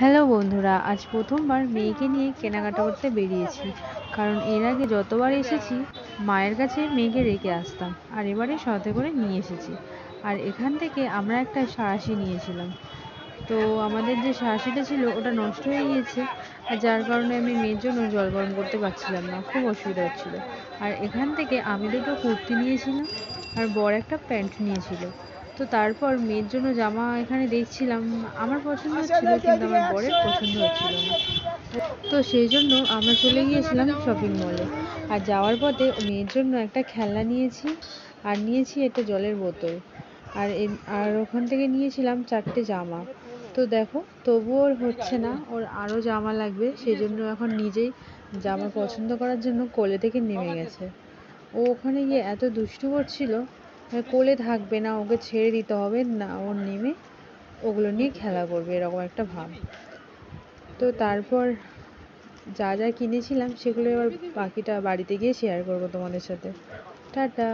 Hello বন্ধুরা, আজ প্রথমবার মেয়েকে নিয়ে কেনাকাটা করতে বেরিয়েছি। কারণ এর আগে যতবার এসেছি, মায়ের কাছে মেয়েকে রেখে আসতাম আর এবারে সাথে করে নিয়ে এসেছি। আর এখান থেকে আমরা একটা সাঁড়াশি নিয়েছিলাম। তো আমাদের যে সাঁড়াশিটা ছিল, ওটা নষ্ট হয়ে গিয়েছে আর যার কারণে আমি মেয়ের জন্য জল গরম করতে পারছিলাম না, খুব অসুবিধা হচ্ছিল। আর এখান থেকে আমি দুটো কুর্তি নিয়েছিলাম আর বড় একটা প্যান্ট নিয়েছিল। তো তারপর মেয়ের জন্য জামা এখানে দেখছিলাম। আমার পছন্দ হচ্ছিল কিন্তু আমার বরের পছন্দ হচ্ছিল না। তো সেই জন্য আমরা চলে গিয়েছিলাম শপিং মলে আর যাওয়ার পথে মেয়ের জন্য একটা খেলনা নিয়েছি আর নিয়েছি একটা জলের বোতল। আর আর ওখান থেকে নিয়েছিলাম চারটে জামা। তো দেখো তবুও ওর হচ্ছে না ওর আরও জামা লাগবে। সেই জন্য এখন নিজেই জামা পছন্দ করার জন্য কোলে থেকে নেমে গেছে। ও ওখানে গিয়ে এত দুষ্টু করছিল কোলে থাকবে না, ওকে ছেড়ে দিতে হবে, না ওর নেমে ওগুলো নিয়ে খেলা করবে, এরকম একটা ভাব। তো তারপর যা যা কিনেছিলাম, সেগুলো এবার বাকিটা বাড়িতে গিয়ে শেয়ার করব তোমাদের সাথে। টাটা!